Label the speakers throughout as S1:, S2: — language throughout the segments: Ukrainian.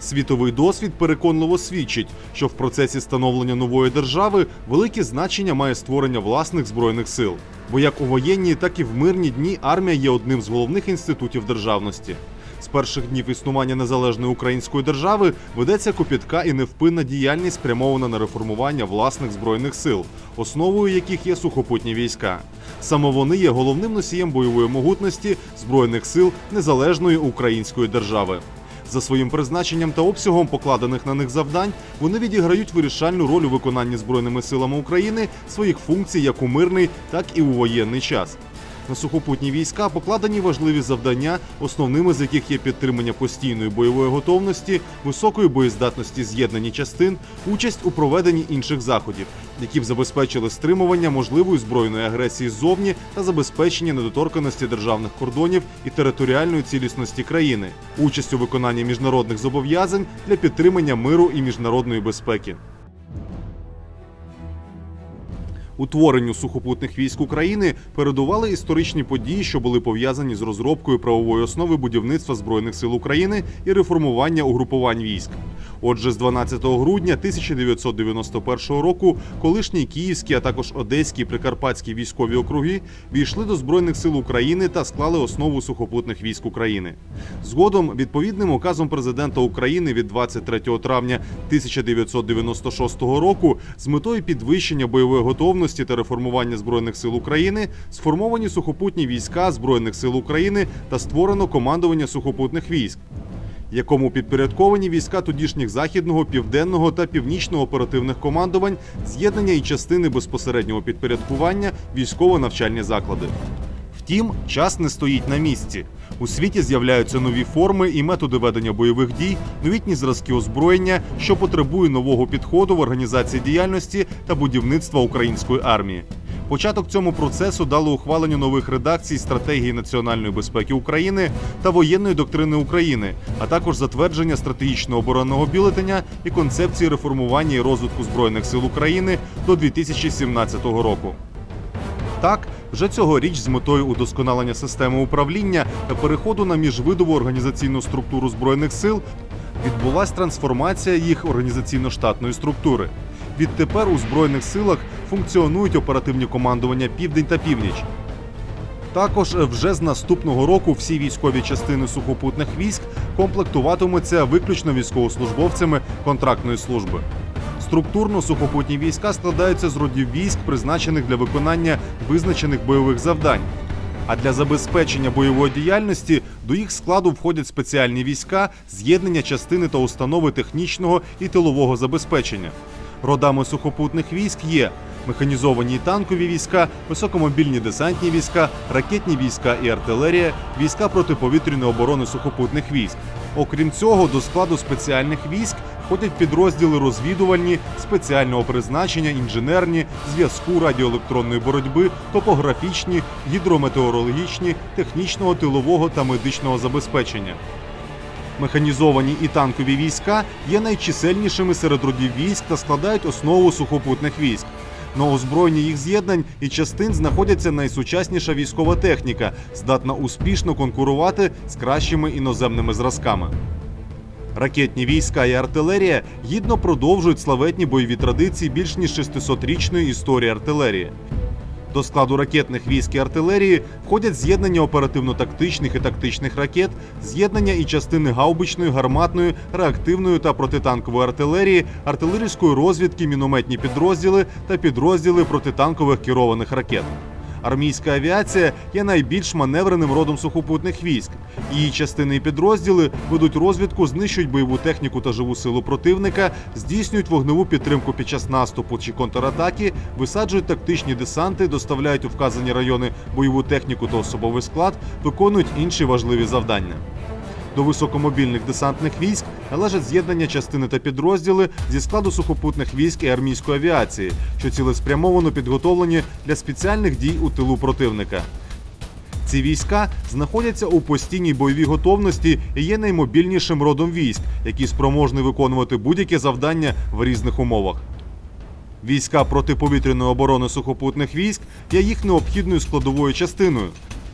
S1: Світовий досвід переконливо свідчить, що в процесі становлення нової держави велике значення має створення власних збройних сил. Бо як у воєнні, так і в мирні дні армія є одним з головних інститутів державності. З перших днів існування незалежної української держави ведеться копітка і невпинна діяльність спрямована на реформування власних збройних сил, основою яких є сухопутні війська. Саме вони є головним носієм бойової могутності збройних сил незалежної української держави. За своїм призначенням та обсягом покладених на них завдань вони відіграють вирішальну роль у виконанні збройними силами України своїх функцій як у мирний, так і у воєнний час. На сухопутні війська покладені важливі завдання, основними з яких є підтримання постійної бойової готовності, високої боєздатності з'єднані частин, участь у проведенні інших заходів, які б забезпечили стримування можливої збройної агресії ззовні та забезпечення недоторканості державних кордонів і територіальної цілісності країни, участь у виконанні міжнародних зобов'язань для підтримання миру і міжнародної безпеки. Утворенню сухопутних військ України передували історичні події, що були пов'язані з розробкою правової основи будівництва збройних сил України і реформування угрупувань військ. Отже, з 12 грудня 1991 року колишні київські, а також одеські прикарпатські військові округи війшли до збройних сил України та склали основу сухопутних військ України. Згодом, відповідним указом президента України від 23 травня 1996 року, з метою підвищення бойової готовності та реформування збройних сил України, сформовані сухопутні війська збройних сил України та створено командування сухопутних військ якому підпорядковані війська тодішніх західного, південного та північного оперативних командувань, з'єднання і частини безпосереднього підпорядкування, військово-навчальні заклади. Втім, час не стоїть на місці. У світі з'являються нові форми і методи ведення бойових дій, новітні зразки озброєння, що потребує нового підходу в організації діяльності та будівництва української армії. Початок цьому процесу дало ухваленню нових редакцій стратегії національної безпеки України та воєнної доктрини України, а також затвердження стратегічного оборонного бюлетеня і концепції реформування і розвитку збройних сил України до 2017 року. Так, вже цьогоріч з метою удосконалення системи управління та переходу на міжвидову організаційну структуру збройних сил відбулася трансформація їх організаційно-штатної структури. Відтепер у збройних силах функціонують оперативні командування Південь та Північ. Також вже з наступного року всі військові частини сухопутних військ комплектуватимуться виключно військовослужбовцями контрактної служби. Структурно сухопутні війська складаються з родів військ, призначених для виконання визначених бойових завдань. А для забезпечення бойової діяльності до їх складу входять спеціальні війська, з'єднання частини та установи технічного і тилового забезпечення. Родами сухопутних військ є механізовані танкові війська, високомобільні десантні війська, ракетні війська і артилерія, війська протиповітряної оборони сухопутних військ. Окрім цього, до складу спеціальних військ входять підрозділи розвідувальні, спеціального призначення, інженерні, зв'язку радіоелектронної боротьби, топографічні, гідрометеорологічні, технічного тилового та медичного забезпечення. Механізовані і танкові війська є найчисельнішими серед родів військ та складають основу сухопутних військ. На озброєнні їх з'єднань і частин знаходиться найсучасніша військова техніка, здатна успішно конкурувати з кращими іноземними зразками. Ракетні війська і артилерія гідно продовжують славетні бойові традиції більш ніж 600-річної історії артилерії. До складу ракетних військ і артилерії входять з'єднання оперативно-тактичних і тактичних ракет, з'єднання і частини гаубичної, гарматної, реактивної та протитанкової артилерії, артилерійської розвідки, мінометні підрозділи та підрозділи протитанкових керованих ракет. Армійська авіація є найбільш маневреним родом сухопутних військ. Її частини і підрозділи ведуть розвідку, знищують бойову техніку та живу силу противника, здійснюють вогневу підтримку під час наступу чи контратаки, висаджують тактичні десанти, доставляють у вказані райони бойову техніку та особовий склад, виконують інші важливі завдання. До високомобільних десантних військ належать з'єднання частини та підрозділи зі складу сухопутних військ і армійської авіації, що цілеспрямовано підготовлені для спеціальних дій у тилу противника. Ці війська знаходяться у постійній бойовій готовності і є наймобільнішим родом військ, які спроможні виконувати будь-яке завдання в різних умовах. Війська протиповітряної оборони сухопутних військ є їх необхідною складовою частиною.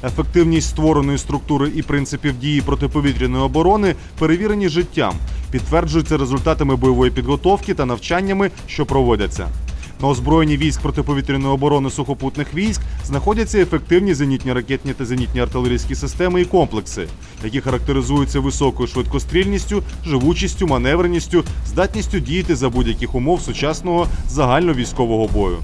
S1: Ефективність створеної структури і принципів дії протиповітряної оборони перевірені життям. підтверджуються результатами бойової підготовки та навчаннями, що проводяться. На озброєнні військ протиповітряної оборони сухопутних військ знаходяться ефективні зенітні ракетні та зенітні артилерійські системи і комплекси, які характеризуються високою швидкострільністю, живучістю, маневреністю, здатністю діяти за будь-яких умов сучасного загальновійськового бою.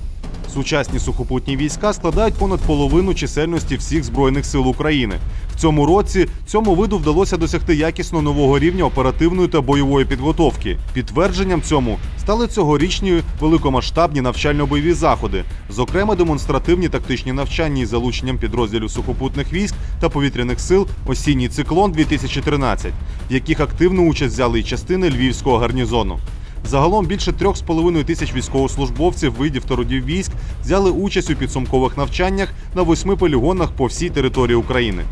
S1: Сучасні сухопутні війська складають понад половину чисельності всіх збройних сил України. В цьому році цьому виду вдалося досягти якісно нового рівня оперативної та бойової підготовки. Підтвердженням цьому стали цьогорічні великомасштабні навчально-бойові заходи, зокрема демонстративні тактичні навчання із залученням підрозділів сухопутних військ та повітряних сил осінній циклон 2013 в яких активну участь взяли і частини львівського гарнізону. Загалом більше 3,5 тисяч військовослужбовців видів та родів військ взяли участь у підсумкових навчаннях на восьми полігонах по всій території України.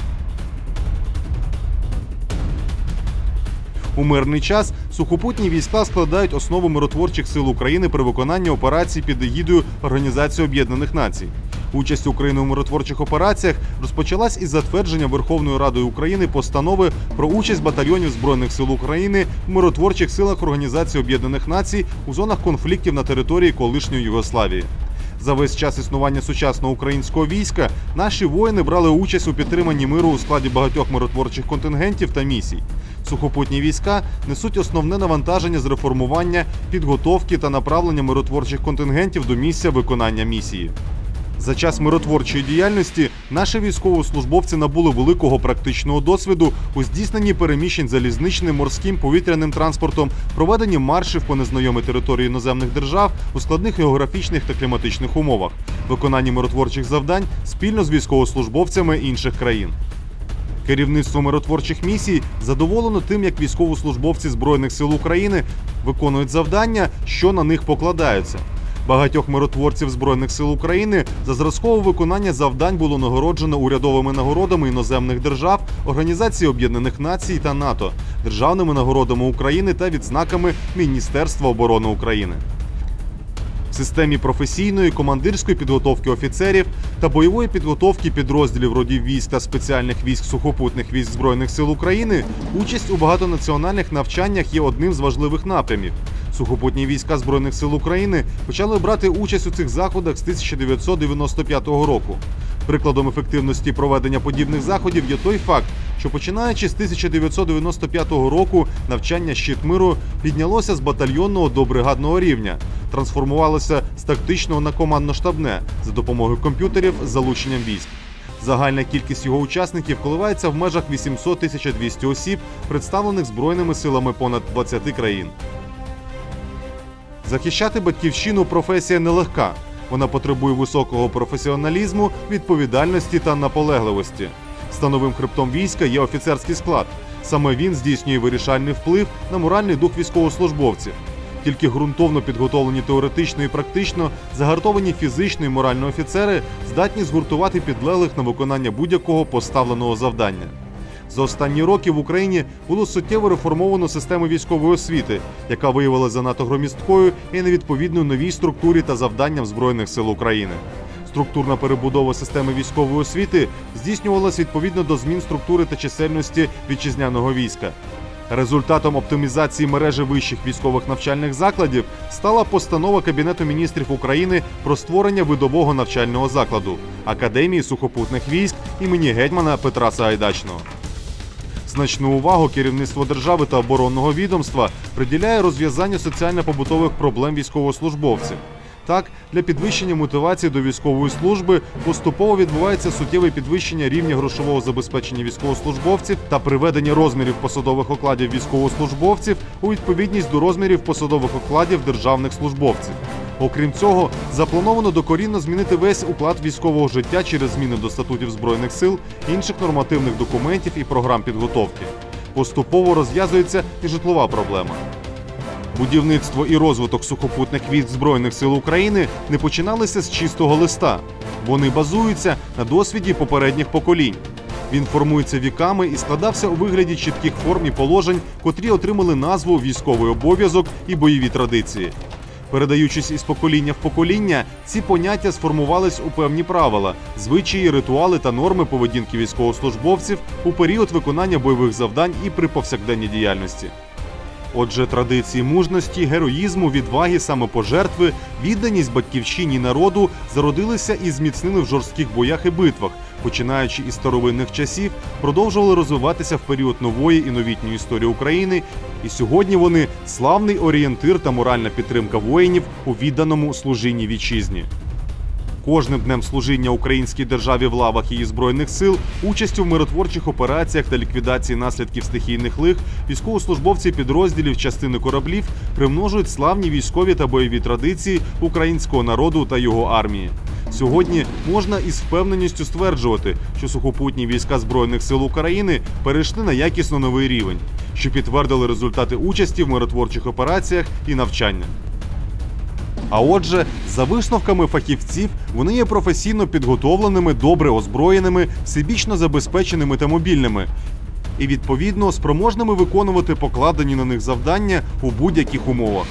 S1: У мирний час сухопутні війська складають основу миротворчих сил України при виконанні операцій під егідою Організації Об'єднаних Націй. Участь України у миротворчих операціях розпочалась із затвердження Верховною Радою України постанови про участь батальйонів збройних сил України в миротворчих силах Організації Об'єднаних Націй у зонах конфліктів на території колишньої Югославії. За весь час існування сучасного українського війська наші воїни брали участь у підтриманні миру у складі багатьох миротворчих контингентів та місій. Сухопутні війська несуть основне навантаження з реформування, підготовки та направлення миротворчих контингентів до місця виконання місії. За час миротворчої діяльності наші військовослужбовці набули великого практичного досвіду у здійсненні переміщень залізничним, морським, повітряним транспортом, проведенні маршів по незнайомій території іноземних держав у складних географічних та кліматичних умовах, виконанні миротворчих завдань спільно з військовослужбовцями інших країн. Керівництво миротворчих місій задоволено тим, як військовослужбовці Збройних сил України виконують завдання, що на них покладаються. Багатьох миротворців Збройних сил України за зразкове виконання завдань було нагороджено урядовими нагородами іноземних держав, Організації Об'єднаних Націй та НАТО, державними нагородами України та відзнаками Міністерства оборони України. В системі професійної командирської підготовки офіцерів та бойової підготовки підрозділів родів військ та спеціальних військ сухопутних військ збройних сил України участь у багатонаціональних навчаннях є одним з важливих напрямів. Сухопутні війська збройних сил України почали брати участь у цих заходах з 1995 року. Прикладом ефективності проведення подібних заходів є той факт, що починаючи з 1995 року навчання щит миру піднялося з батальйонного до бригадного рівня, трансформувалося з тактичного на командно-штабне за допомогою комп'ютерів з залученням військ. Загальна кількість його учасників коливається в межах 800-1200 осіб, представлених збройними силами понад 20 країн. Захищати батьківщину професія нелегка. Вона потребує високого професіоналізму, відповідальності та наполегливості. Становим хребтом війська є офіцерський склад. Саме він здійснює вирішальний вплив на моральний дух військовослужбовців. Тільки ґрунтовно підготовлені теоретично і практично, загартовані фізично і морально офіцери здатні згуртувати підлеглих на виконання будь-якого поставленого завдання. За останні роки в Україні було суттєво реформовано систему військової освіти, яка виявилася занадто громісткою і невідповідною новій структурі та завданням Збройних сил України. Структурна перебудова системи військової освіти здійснювалася відповідно до змін структури та чисельності вітчизняного війська. Результатом оптимізації мережі вищих військових навчальних закладів стала постанова Кабінету міністрів України про створення видового навчального закладу Академії сухопутних військ імені гетьмана Петра Сагайдачного. Значну увагу керівництво держави та оборонного відомства приділяє розв'язанню соціально-побутових проблем військовослужбовців. Так, для підвищення мотивації до військової служби поступово відбувається суттєве підвищення рівня грошового забезпечення військовослужбовців та приведення розмірів посадових окладів військовослужбовців у відповідність до розмірів посадових окладів державних службовців. Окрім цього, заплановано докорінно змінити весь уклад військового життя через зміни до статутів збройних сил, інших нормативних документів і програм підготовки. Поступово розв'язується і житлова проблема. Будівництво і розвиток сухопутних військ Збройних сил України не починалися з чистого листа. Вони базуються на досвіді попередніх поколінь. Він формується віками і складався у вигляді чітких форм і положень, котрі отримали назву військовий обов'язок і бойові традиції. Передаючись із покоління в покоління, ці поняття сформувались у певні правила, звичаї, ритуали та норми поведінки військовослужбовців у період виконання бойових завдань і при повсякденній діяльності. Отже, традиції мужності, героїзму, відваги, самопожертви, відданість батьківщині народу зародилися і зміцнили в жорстких боях і битвах, починаючи із старовинних часів, продовжували розвиватися в період нової і новітньої історії України. І сьогодні вони славний орієнтир та моральна підтримка воїнів у відданому служінні вітчизні. Кожним днем служіння українській державі в лавах її збройних сил, участю в миротворчих операціях та ліквідації наслідків стихійних лих, військовослужбовці підрозділів частини кораблів примножують славні військові та бойові традиції українського народу та його армії. Сьогодні можна із впевненістю стверджувати, що сухопутні війська збройних сил України перейшли на якісно новий рівень, що підтвердили результати участі в миротворчих операціях і навчання. А отже, за висновками фахівців, вони є професійно підготовленими, добре озброєними, всебічно забезпеченими та мобільними. І відповідно спроможними виконувати покладені на них завдання у будь-яких умовах.